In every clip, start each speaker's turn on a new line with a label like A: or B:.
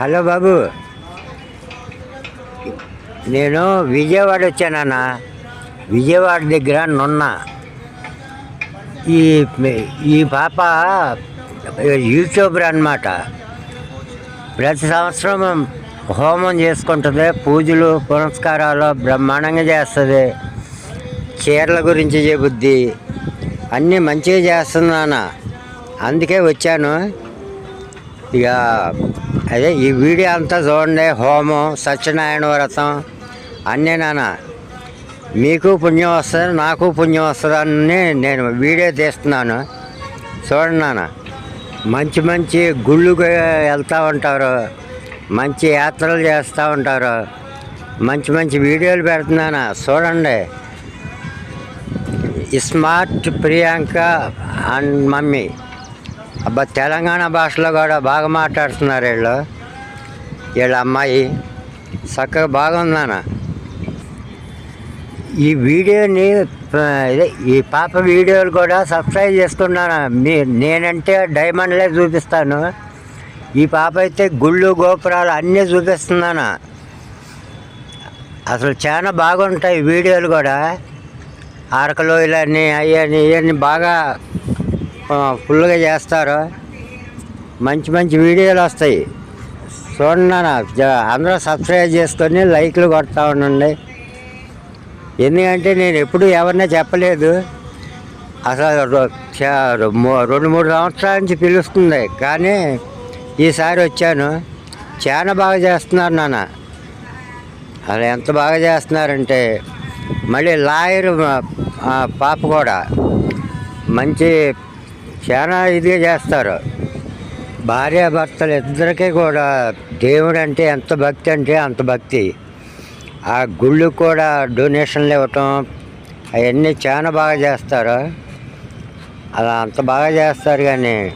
A: Hello బాబు. నేను విజయవాడ వచ్చానన్న. విజయవాడ దగ్గర నున్న. ఈ ఈ పాప యూట్యూబర్ అన్నమాట. ప్రతి సంవత్సరం హోమం చేసుకుంటుంది పూజలు పునస్కారాలు బ్రహ్మాండంగా చేస్తుంది. చీరల గురించి చెబుద్ది. అన్నీ మంచిగా చేస్తుంది నాన్న. అందుకే వచ్చాను. ఇక అదే ఈ వీడియో అంతా చూడండి. హోమం సత్యనారాయణ వ్రతం అన్నీ నాన్న. మీకు పుణ్యం వస్తుంది నాకు పుణ్యం వస్తుందని నేను వీడియో తీస్తున్నాను. చూడండి నాన్న. మంచి మంచి గుళ్ళుకు వెళ్తూ ఉంటారు. మంచి యాత్రలు చేస్తూ ఉంటారు. మంచి మంచి వీడియోలు పెడుతున్నాను. చూడండి. Smart Priyanka and mummy. అబ్బా తెలంగాణ భాషలో కూడా బాగా మాట్లాడుతున్నారు వీళ్ళు. వీళ్ళ అమ్మాయి చక్కగా బాగుందాన ఈ వీడియోని ఈ పాప వీడియోలు కూడా సబ్స్క్రైబ్ చేసుకున్నాను మీ నేనంటే డైమండ్లే చూపిస్తాను. ఈ పాప అయితే గుళ్ళు గోపురాలు అన్నీ చూపిస్తున్నాను? అసలు చాలా బాగుంటాయి వీడియోలు కూడా. అరకలోయలని అవన్నీ ఇవన్నీ బాగా ఫుల్గా చేస్తారు. మంచి మంచి వీడియోలు వస్తాయి. చూడండి అందరూ సబ్స్క్రైబ్ చేసుకొని లైక్లు కొడతా ఉండండి. ఎందుకంటే నేను ఎప్పుడు ఎవరినే చెప్పలేదు. అసలు రెండు మూడు సంవత్సరాల నుంచి పిలుస్తుంది. కానీ ఈసారి వచ్చాను. చాలా బాగా చేస్తున్నారు నాన్న. అలా ఎంత బాగా చేస్తున్నారంటే మళ్ళీ లాయర్ పాప కూడా మంచి చాలా ఇదిగా చేస్తారు. భార్యాభర్తలు ఇద్దరికీ కూడా దేవుడు అంటే ఎంత భక్తి అంటే అంత భక్తి. ఆ గుళ్ళు కూడా డొనేషన్లు ఇవ్వటం అవన్నీ చాలా బాగా చేస్తారు. అలా అంత బాగా చేస్తారు కానీ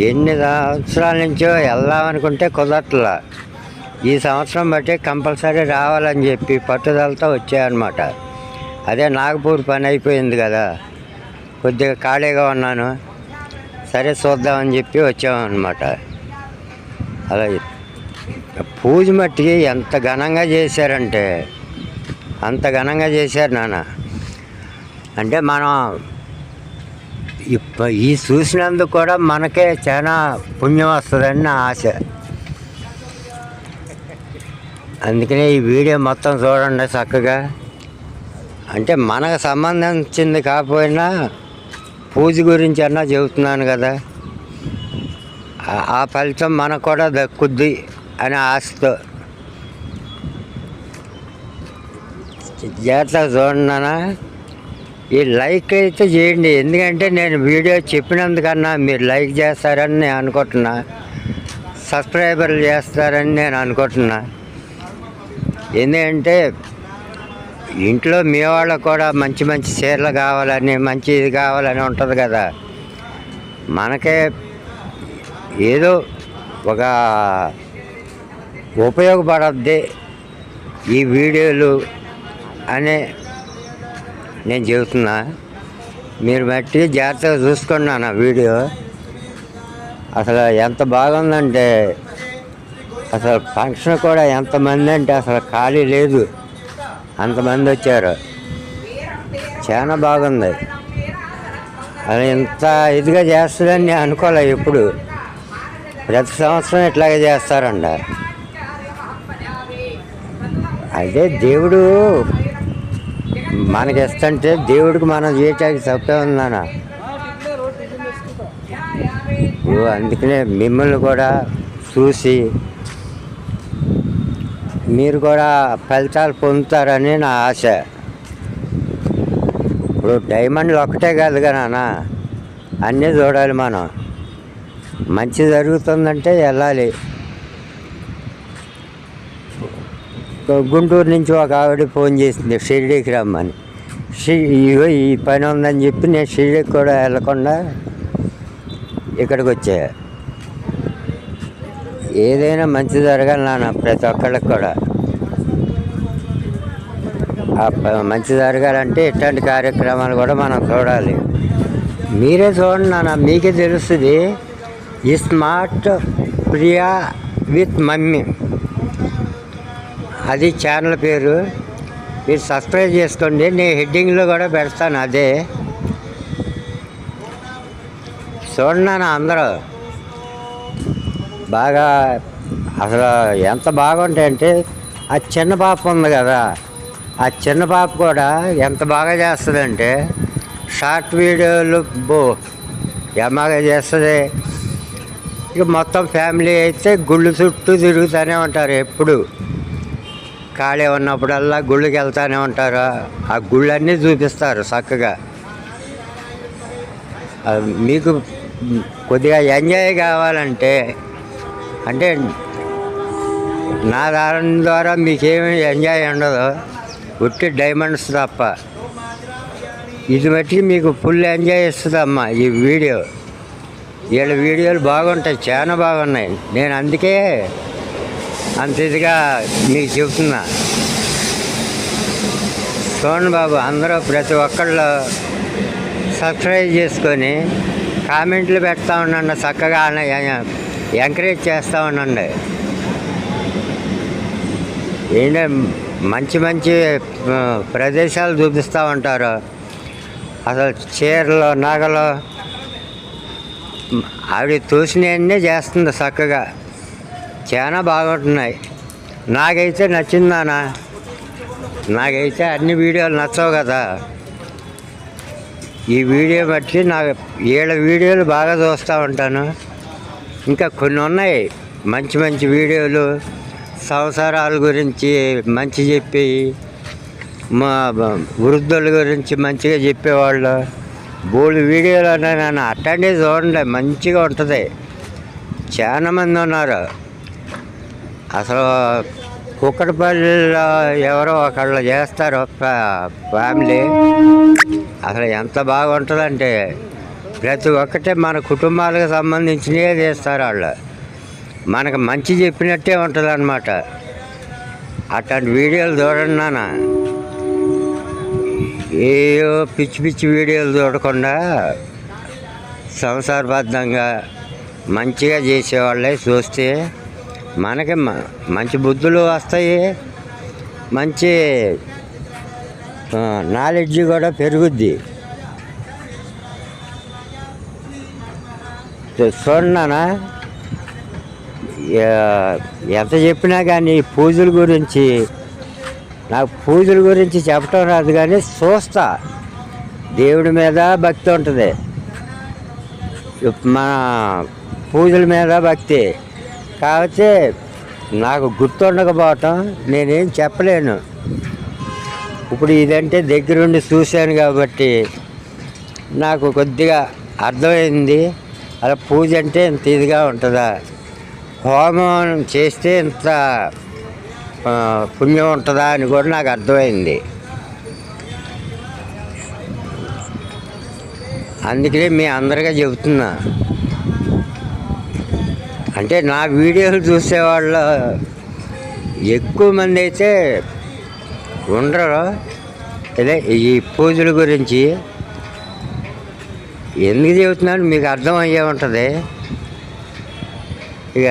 A: ఎన్ని సంవత్సరాల నుంచో వెళ్దామనుకుంటే కుదరట్లా. ఈ సంవత్సరం బట్టి కంపల్సరీ రావాలని చెప్పి పట్టుదలతో వచ్చాయన్నమాట అదే నాగపూర్ పని అయిపోయింది కదా. కొద్దిగా ఖాళీగా ఉన్నాను. సరే చూద్దామని చెప్పి వచ్చామన్నమాట. అలా పూజ మట్టికి ఎంత ఘనంగా చేశారంటే అంత ఘనంగా చేశారు నాన్న. అంటే మనం ఇప్ప- ఈ చూసినందుకు కూడా మనకే చాలా పుణ్యం వస్తుందని నా ఆశ. అందుకనే ఈ వీడియో మొత్తం చూడండి చక్కగా. అంటే మనకు సంబంధించింది కాకపోయినా పూజ గురించి అన్నా చెబుతున్నాను కదా. ఆ- ఫలితం మనకు కూడా దక్కుద్ది అనే ఆశతో. జాగ్రత్తగా చూడన్నా ఈ లైక్ అయితే చేయండి. ఎందుకంటే నేను వీడియో చెప్పినందుకన్నా మీరు లైక్ చేస్తారని నేను అనుకుంటున్నా. సబ్స్క్రైబర్లు చేస్తారని నేను అనుకుంటున్నా. ఎందుకంటే ఇంట్లో మీ వాళ్ళకు కూడా మంచి మంచి చీరలు కావాలని మంచి ఇది కావాలని ఉంటుంది కదా. మనకే ఏదో ఒక ఉపయోగపడద్ది ఈ వీడియోలు అనే నేను చెబుతున్నా. మీరు మట్టి జాగ్రత్తగా చూసుకున్నాను ఆ వీడియో. అసలు ఎంత బాగుందంటే అసలు ఫంక్షన్ కూడా ఎంతమంది అంటే అసలు ఖాళీ లేదు. అంతమంది వచ్చారు. చాలా బాగుంది. అది ఇంత ఇదిగా చేస్తుందని నేను అనుకోలే ఎప్పుడు. ప్రతి సంవత్సరం ఇట్లాగే చేస్తారంట. అదే దేవుడు మనకి ఇస్తుంటే దేవుడికి మనం చేయటానికి తప్పే ఉందన్న. ఓ అందుకనే మిమ్మల్ని కూడా చూసి మీరు కూడా ఫలితాలు పొందుతారని నా ఆశ. ఇప్పుడు డైమండ్లు ఒకటే కాదు నాన్న అన్నీ చూడాలి మనం. మంచి జరుగుతుందంటే వెళ్ళాలి. గుంటూరు నుంచి ఒక ఆవిడ ఫోన్ చేసింది షిరిడీకి రమ్మని. షి ఇగో ఈ పని ఉందని చెప్పి నేను షిరిడీకి కూడా వెళ్ళకుండా ఇక్కడికి వచ్చాను ఏదైనా మంచి జరగాలి నాన్న ప్రతి ఒక్కళ్ళకి కూడా. మంచి జరగాలంటే ఇట్లాంటి కార్యక్రమాలు కూడా మనం చూడాలి. మీరే చూడండి నాన్న మీకే తెలుస్తుంది ఈ స్మార్ట్ ప్రియా విత్ మమ్మీ. అది ఛానల్ పేరు. మీరు సబ్స్క్రైబ్ చేసుకోండి నేను హెడ్డింగ్లో కూడా పెడతాను అదే. చూడండి నాన్న అందరూ. బాగా అసలు ఎంత బాగుంటాయంటే ఆ చిన్న పాప ఉంది కదా ఆ చిన్న పాప కూడా ఎంత బాగా చేస్తుందంటే షార్ట్ వీడియోలు బో ఎమ్మగా చేస్తుంది? ఇక మొత్తం ఫ్యామిలీ అయితే గుళ్ళు చుట్టూ తిరుగుతూనే ఉంటారు ఎప్పుడు. ఖాళీ ఉన్నప్పుడల్లా గుళ్ళకి వెళ్తూనే ఉంటారు. ఆ గుళ్ళన్నీ చూపిస్తారు చక్కగా. మీకు కొద్దిగా ఎంజాయ్ కావాలంటే అంటే నా దారం ద్వారా మీకేమి ఎంజాయ్ ఉండదు. ఉట్టి డైమండ్స్ తప్ప. ఇది బట్టి మీకు ఫుల్ ఎంజాయ్ ఇస్తుందమ్మా ఈ వీడియో. వీళ్ళ వీడియోలు బాగుంటాయి చాలా బాగున్నాయి. నేను అందుకే అంత ఇదిగా మీకు చెబుతున్నా చూడండి బాబు అందరూ ప్రతి ఒక్కళ్ళు సబ్స్క్రైబ్ చేసుకొని కామెంట్లు పెడతా ఉండండి చక్కగా. ఎంకరేజ్ చేస్తూ ఉండండి. ఏంటంటే మంచి మంచి ప్రదేశాలు చూపిస్తూ ఉంటారు. అసలు చీరలు నగలు ఆవిడ తోసినవన్నీ చేస్తుంది చక్కగా. చాలా బాగుంటున్నాయి. నాకైతే నచ్చిందానా నాకైతే అన్ని వీడియోలు నచ్చవు కదా. ఈ వీడియో బట్టి నాకు ఏళ్ళ వీడియోలు బాగా చూస్తూ ఉంటాను. ఇంకా కొన్ని ఉన్నాయి. మంచి మంచి వీడియోలు సంసారాల గురించి మంచి చెప్పి మా వృద్ధుల గురించి మంచిగా చెప్పేవాళ్ళు. బోల్డ్ వీడియోలు ఉన్నాయి నన్ను. అట్టండి చూడండి మంచిగా ఉంటుంది. చాలా మంది ఉన్నారు. అసలు కుక్కడపల్లిలో ఎవరో ఒకళ్ళు చేస్తారు ఫ్యామిలీ. అసలు ఎంత బాగుంటుందంటే ప్రతి ఒక్కటే మన కుటుంబాలకు సంబంధించినవే చేస్తారు వాళ్ళు. మనకు మంచి చెప్పినట్టే ఉంటుంది అనమాట అట్లాంటి వీడియోలు చూడండి నాన్న. ఏయో పిచ్చి పిచ్చి వీడియోలు చూడకుండా సంసారబద్ధంగా మంచిగా చేసేవాళ్ళే చూస్తే మనకి మ- మంచి బుద్ధులు వస్తాయి. మంచి నాలెడ్జ్ కూడా పెరుగుద్ది. చూడన్నానా ఎంత చెప్పినా కానీ పూజల గురించి నాకు పూజల గురించి చెప్పటం రాదు కానీ చూస్తా. దేవుడి మీద భక్తి ఉంటుంది. మన పూజల మీద భక్తి. కాకపోతే నాకు గుర్తుండకపోవటం నేనేం చెప్పలేను. ఇప్పుడు ఇదంటే దగ్గరుండి చూశాను కాబట్టి నాకు కొద్దిగా అర్థమైంది. అలా పూజ అంటే ఇంత ఇదిగా ఉంటుందా? హోమం చేస్తే ఇంత పుణ్యం ఉంటుందా అని కూడా నాకు అర్థమైంది. అందుకనే మీ అందరిగా చెబుతున్నా. అంటే నా వీడియోలు చూసేవాళ్ళు ఎక్కువ మంది అయితే ఉండరు. అదే ఈ పూజల గురించి ఎందుకు చెబుతున్నాను మీకు అర్థమయ్యే ఉంటుంది. ఇక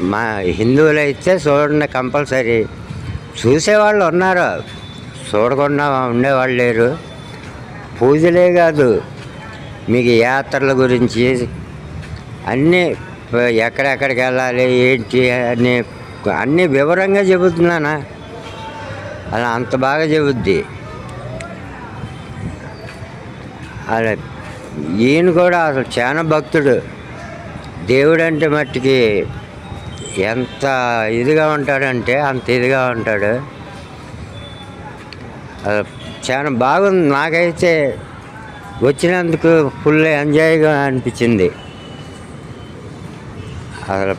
A: మా హిందువులు అయితే చూడండి కంపల్సరీ. చూసేవాళ్ళు ఉన్నారు. చూడకుండా ఉండేవాళ్ళు లేరు. పూజలే కాదు మీకు యాత్రల గురించి అన్నీ ఎక్కడెక్కడికి వెళ్ళాలి ఏంటి అని అన్నీ వివరంగా చెబుతున్నానా? అలా అంత బాగా చెబుద్ది. అలా ఈయన కూడా అసలు చాలా భక్తుడు. దేవుడు అంటే మట్టికి ఎంత ఇదిగా ఉంటాడంటే అంత ఇదిగా ఉంటాడు. చాలా బాగుంది. నాకైతే వచ్చినందుకు ఫుల్ ఎంజాయ్గా అనిపించింది. అసలు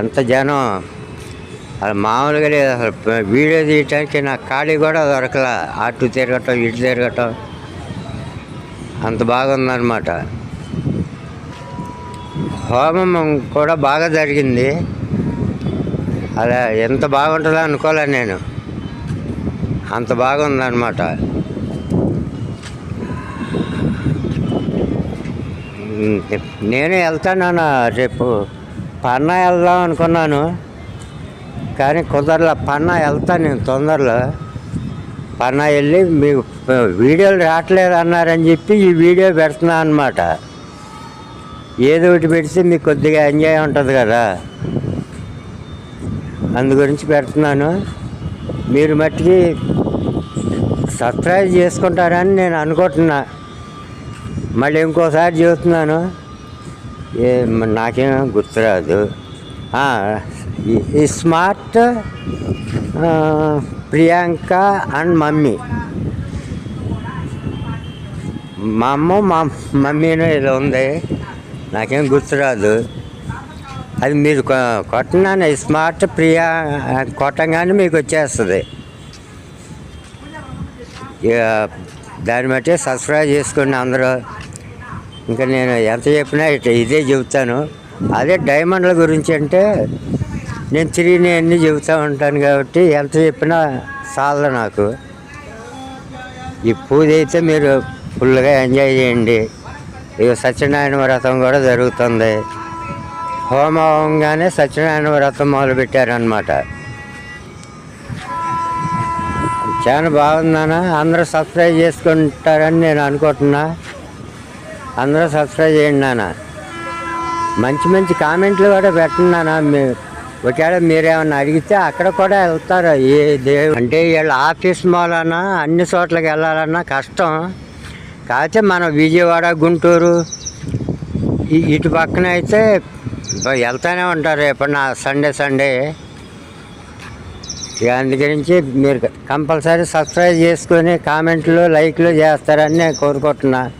A: ఎంత జనం అసలు మామూలుగా లేదు. అసలు వీడియో తీయటానికి నాకు ఖాళీ కూడా దొరకలా. అటు తిరగటం ఇటు తిరగటం. అంత బాగుందన్నమాట. హోమం కూడా బాగా జరిగింది. అలా ఎంత బాగుంటుందో అనుకోలే నేను. అంత బాగుందన్నమాట. నేను నేనే వెళ్తాను రేపు పన్నా వెళ్దాం అనుకున్నాను. కానీ కుదరలా పన్నా వెళ్తాను నేను తొందరలో. పన్నా వెళ్ళి మీకు వీడియోలు రావట్లేదు అన్నారని చెప్పి ఈ వీడియో పెడుతున్నా అనమాట ఏదో ఒకటి పెడితే మీకు కొద్దిగా ఎంజాయ్ ఉంటుంది కదా. అందు గురించి పెడుతున్నాను. మీరు మట్టికి సబ్స్క్రైబ్ చేసుకుంటారని నేను అనుకుంటున్నా. మళ్ళీ ఇంకోసారి చూస్తున్నాను ఏ నాకేం గుర్తురాదు. ఈ- స్మార్ట్ ప్రియాంక అండ్ మమ్మీ. మా అమ్మ మా మమ్మీనో ఇలా ఉంది. నాకేం గుర్తురాదు. అది మీరు కొ- స్మార్ట్ ప్రియా కొట్టంగానే మీకు వచ్చేస్తుంది. దాన్ని బట్టి సబ్స్క్రైబ్ చేసుకోండి అందరూ ఇంకా నేను ఎంత చెప్పినా ఇదే చెబుతాను. అదే డైమండ్ల గురించి అంటే నేను తిరిగి అన్నీ చెబుతూ ఉంటాను కాబట్టి ఎంత చెప్పినా చాలా నాకు. ఈ పూజ అయితే మీరు ఫుల్గా ఎంజాయ్ చేయండి. ఇక సత్యనారాయణ వ్రతం కూడా జరుగుతుంది. హోమవంగానే సత్యనారాయణ వ్రతం మొదలుపెట్టారనమాట చాలా బాగుందనా అందరూ సబ్స్క్రైబ్ చేసుకుంటారని నేను అనుకుంటున్నా. అందరూ సబ్స్క్రైబ్ చేయండి నాన్న. మంచి మంచి కామెంట్లు కూడా పెట్టండి నాన్న. మీ ఒకవేళ మీరేమన్నా అడిగితే అక్కడ కూడా వెళ్తారు. ఏ దేవుడు అంటే వీళ్ళ ఆఫీస్ మూలన అన్ని చోట్లకి వెళ్ళాలన్నా కష్టం. కాకపోతే మన విజయవాడ గుంటూరు ఇటు పక్కన అయితే వెళ్తూనే ఉంటారు ఎప్పుడన్నా సండే సండే. ఇక అందు గురించి మీరు కంపల్సరీ సబ్స్క్రైబ్ చేసుకొని కామెంట్లు లైక్లు చేస్తారని నేను కోరుకుంటున్నాను